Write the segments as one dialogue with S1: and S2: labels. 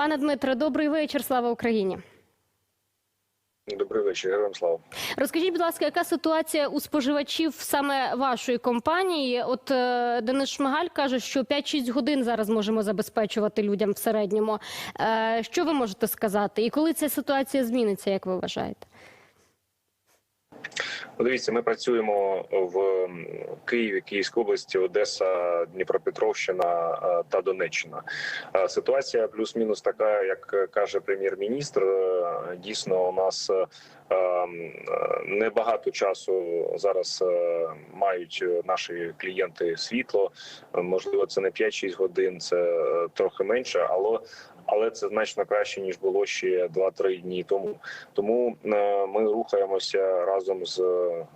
S1: Пане Дмитре, добрий вечір. Слава Україні.
S2: Добрий вечір, героям слава.
S1: Розкажіть, будь ласка, яка ситуація у споживачів саме вашої компанії? От е, Денис Шмигаль каже, що 5-6 годин зараз можемо забезпечувати людям в середньому. Е, що ви можете сказати? І коли ця ситуація зміниться, як ви вважаєте?
S2: Ну, Дивіться, ми працюємо в Києві, Київській області, Одеса, Дніпропетровщина та Донеччина. Ситуація плюс-мінус така, як каже прем'єр-міністр. Е, Дійсно, у нас е, ем, е, небагато часу зараз мають наші клієнти світло. Можливо, це не 5-6 годин, це трохи менше, але але це значно краще ніж було ще 2-3 дні тому. Тому е, ми рухаємося разом з е,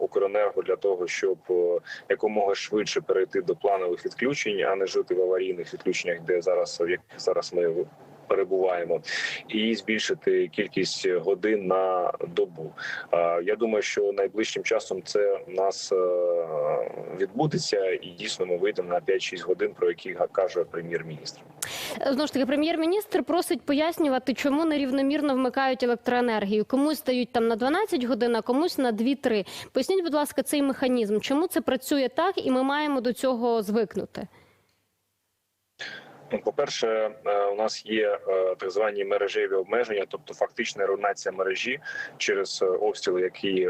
S2: Укренерго для того, щоб е, якомога швидше перейти до планових відключень, а не жити в аварійних відключеннях, де зараз в яких зараз ми перебуваємо, і збільшити кількість годин на добу. Я думаю, що найближчим часом це в нас відбудеться, і дійсно ми вийдемо на 5-6 годин, про які каже прем'єр-міністр.
S1: Е, Знову ж таки, прем'єр-міністр просить пояснювати, чому нерівномірно вмикають електроенергію. Комусь дають там на 12 годин, а комусь на 2-3. Поясніть, будь ласка, цей механізм. Чому це працює так, і ми маємо до цього звикнути?
S2: Ну, По-перше, е, у нас є е, так звані мережеві обмеження, тобто фактична руйнація мережі через е, обстріли, які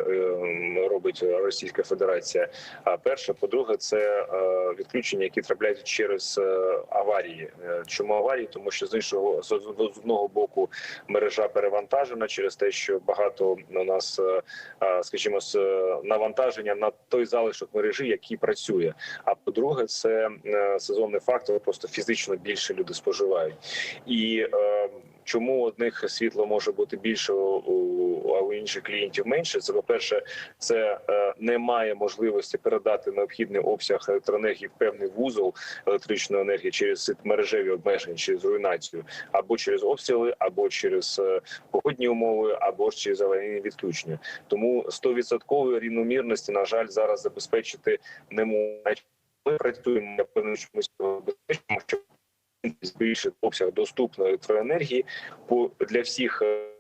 S2: робить Російська Федерація. А перше, по-друге, це відключення, які трапляють через аварії. Чому аварії? Тому що з іншого з одного боку мережа перевантажена через те, що багато у нас, скажімо, навантаження на той залишок мережі, який працює. А по-друге, це сезонний фактор, просто фізично більше люди споживають. І е, чому одних світло може бути більше, а у інших клієнтів менше? Це по-перше, це е, немає можливості передати необхідний обсяг електроенергії в певний вузол електричної енергії через мережеві обмеження, через руйнацію, або через обстріли, або через е, погодні умови, або ж через аварійні відключення. Тому 100% рівномірності, на жаль, зараз забезпечити не можна. Ми працюємо я певний, що збільшити обсяг доступної електроенергії по для всіх. е,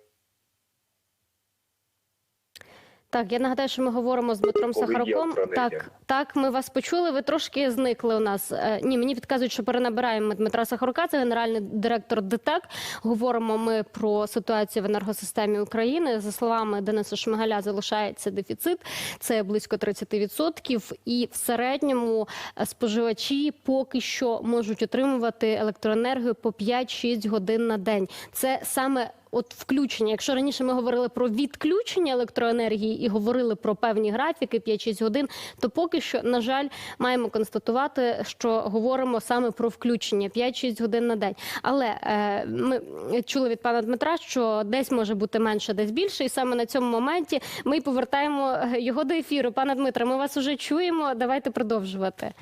S1: Так, я нагадаю, що ми говоримо з Дмитром Сахаруком. Так, так, ми вас почули. Ви трошки зникли у нас. Е, Ні, мені підказують, що перенабираємо Дмитра Сахарука, це генеральний директор ДТЕК. Говоримо ми про ситуацію в енергосистемі України. За словами Дениса Шмигаля, залишається дефіцит. Це близько 30%. І в середньому е, споживачі поки що можуть отримувати електроенергію по 5-6 годин на день. Це саме От включення, якщо раніше ми говорили про відключення електроенергії і говорили про певні графіки 5-6 годин, то поки що, на жаль, маємо констатувати, що говоримо саме про включення 5-6 годин на день. Але е, ми чули від пана Дмитра, що десь може бути менше, десь більше, і саме на цьому моменті ми повертаємо е, його до ефіру. Пане Дмитре, ми вас уже чуємо. Давайте продовжувати.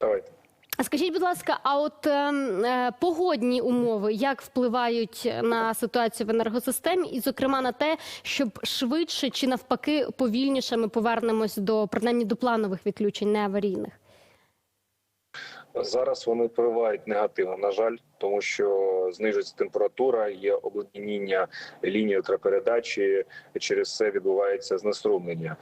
S2: Давайте.
S1: Скажіть, будь ласка, а от ем, е, погодні умови як впливають на ситуацію в енергосистемі, і, зокрема, на те, щоб швидше чи навпаки повільніше ми повернемось до принаймні до планових відключень, не аварійних?
S2: Зараз вони впливають негативно, на жаль, тому що знижується температура, є обледеніння лінії електропередачі, через це відбувається знеструмлення.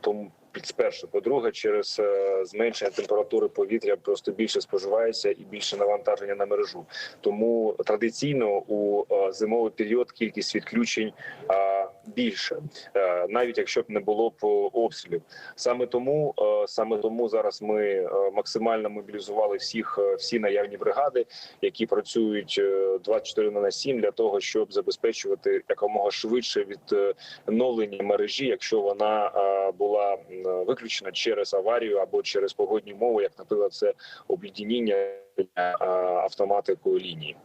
S2: Тому Спершу, по-друге, через е, зменшення температури повітря просто більше споживається і більше навантаження на мережу. Тому традиційно у е, зимовий період кількість відключень е, більше, е, навіть якщо б не було б обстрілів. Саме тому е, саме тому зараз ми е, максимально мобілізували всіх всі наявні бригади, які працюють е, 24 на 7 для того, щоб забезпечувати якомога швидше відновлення мережі, якщо вона була виключена через аварію або через погодні умови, як наприклад, це облідіння е, автоматикою лінії.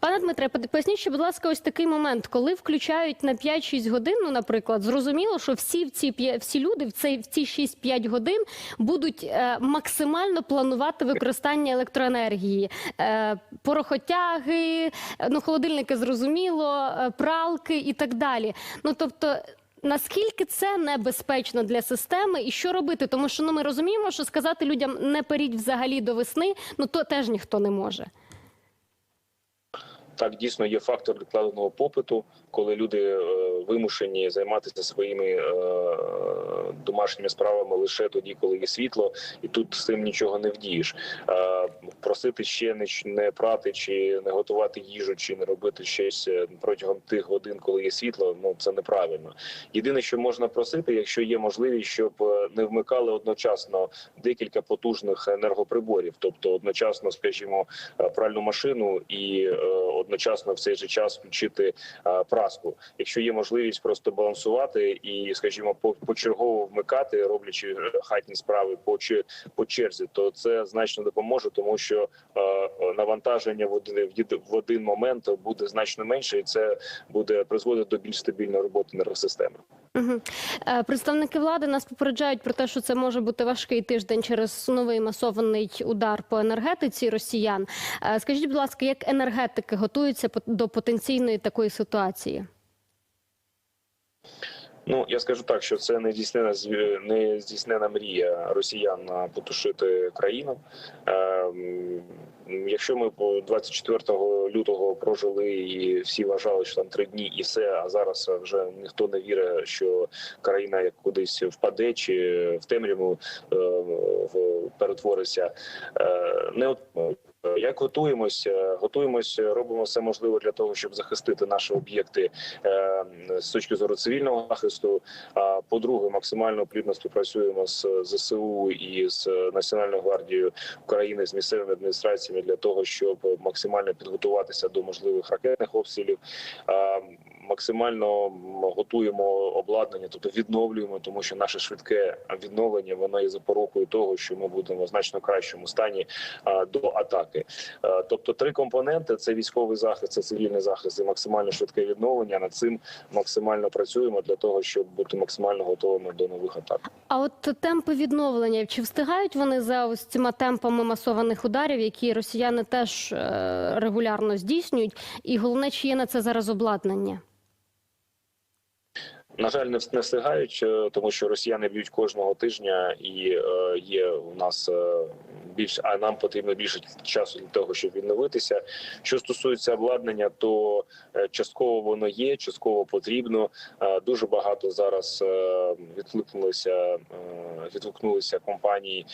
S1: Пане Дмитре, поясніть, ще, будь ласка, ось такий момент, коли включають на 5-6 годин, ну, наприклад, зрозуміло, що всі в ці всі люди в цей в ці 6-5 годин будуть е, максимально планувати використання електроенергії, е, порохотяги, е, ну холодильники зрозуміло, е, пралки і так далі. Ну тобто. Наскільки це небезпечно для системи, і що робити? Тому що ну ми розуміємо, що сказати людям не періть взагалі до весни, ну то теж ніхто не може.
S2: Так, дійсно є фактор відкладеного попиту, коли люди е, вимушені займатися своїми е, домашніми справами лише тоді, коли є світло, і тут з цим нічого не вдієш. Е, просити ще не, не прати, чи не готувати їжу, чи не робити щось протягом тих годин, коли є світло. Ну це неправильно. Єдине, що можна просити, якщо є можливість, щоб не вмикали одночасно декілька потужних енергоприборів, тобто одночасно, скажімо, пральну машину і е, одночасно в цей же час включити е, праску. Якщо є можливість просто балансувати і, скажімо, по- почергово вмикати, роблячи е, хатні справи по чи- по черзі, то це значно допоможе, тому що е, навантаження в один, в один момент буде значно менше, і це буде призводити до більш стабільної роботи енергосистеми.
S1: Угу. Представники влади нас попереджають про те, що це може бути важкий тиждень через новий масований удар по енергетиці росіян. Е, Скажіть, будь ласка, як енергетики готуються до потенційної такої ситуації?
S2: Ну я скажу так, що це не здійснена не здійснена мрія росіян потушити країну. Якщо ми по 24 лютого прожили і всі вважали, що там три дні і все, а зараз вже ніхто не вірить, що країна як кудись впаде чи в темряву е, перетвориться. Е, Не як готуємося, готуємося, робимо все можливе для того, щоб захистити наші об'єкти е, з точки зору цивільного захисту. А по-друге, максимально плідно співпрацюємо з ЗСУ і з Національною гвардією України з місцевими адміністраціями для того, щоб максимально підготуватися до можливих ракетних обстрілів. Максимально готуємо обладнання, тобто відновлюємо, тому що наше швидке відновлення воно є запорукою того, що ми будемо в значно кращому стані до атаки. Тобто, три компоненти: це військовий захист, це цивільний захист і максимально швидке відновлення. Над цим максимально працюємо для того, щоб бути максимально готовими до нових атак.
S1: А от темпи відновлення чи встигають вони за ось цими темпами масованих ударів, які росіяни теж е, регулярно здійснюють? І головне, чи є на це зараз обладнання?
S2: На жаль, не вс- встигають, е, тому що росіяни б'ють кожного тижня, і е, є у нас е, більш, а нам потрібно більше часу для того, щоб відновитися. Що стосується обладнання, то е, частково воно є, частково потрібно. Е, Дуже багато зараз е, відкликнулися, відгукнулися компанії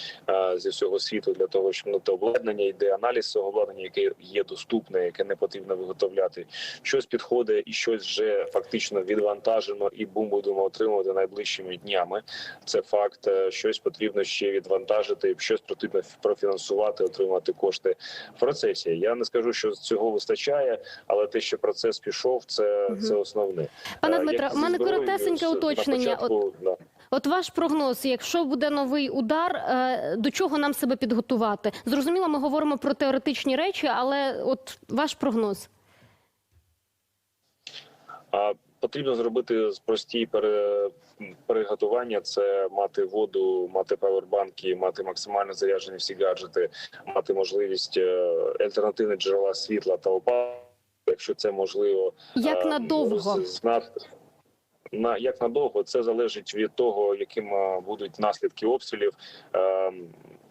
S2: зі всього світу для того, щоб нати обладнання. Йде аналіз цього обладнання, яке є доступне, яке не потрібно виготовляти. Щось підходить і щось вже фактично відвантажено і бум будемо отримувати найближчими днями. Це факт. Щось потрібно ще відвантажити, щось потрібно профінансувати, отримати кошти в процесі. Я не скажу, що цього вистачає, але те, що процес пішов, це,
S1: Мгм.
S2: це основне.
S1: Пане
S2: Е,
S1: Дмитро, у мене коротесеньке уточнення. От,
S2: да.
S1: от ваш прогноз, якщо буде новий удар, е, до чого нам себе підготувати? Зрозуміло, ми говоримо про теоретичні речі, але от ваш прогноз.
S2: А потрібно зробити прості пере... приготування: це мати воду, мати павербанки, мати максимально заряджені всі гаджети, мати можливість е, альтернативні джерела світла та опалення, якщо це можливо.
S1: Як
S2: Е,
S1: надовго?
S2: знати- На як надовго це залежить від того, яким е, будуть наслідки обстрілів.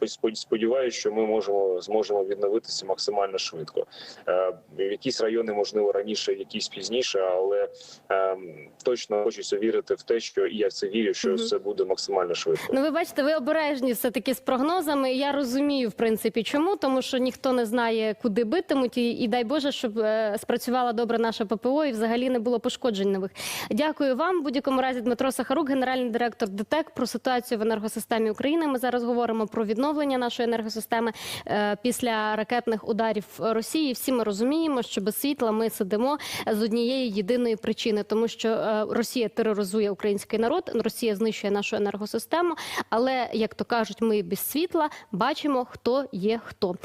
S2: Спод- Сподіваюся, що ми можемо зможемо відновитися максимально швидко. Е, якісь райони можливо раніше, якісь пізніше, але е, точно хочеться вірити в те, що і я в це вірю, що все буде максимально швидко.
S1: Ну, ви бачите, ви обережні все таки з прогнозами. Я розумію, в принципі, чому, тому що ніхто не знає, куди битимуть, і, і дай Боже, щоб е, спрацювала добре наша ППО і взагалі не було пошкоджень нових. Дякую вам. В будь-якому разі Дмитро Сахарук, генеральний директор ДТЕК, про ситуацію в енергосистемі України. Ми зараз говоримо про відновлення нашої енергосистеми е, після ракетних ударів Росії. Всі ми розуміємо, що без світла ми сидимо з однієї єдиної причини, тому що е, Росія тероризує український народ, Росія знищує нашу енергосистему. Але як то кажуть, ми без світла бачимо, хто є хто.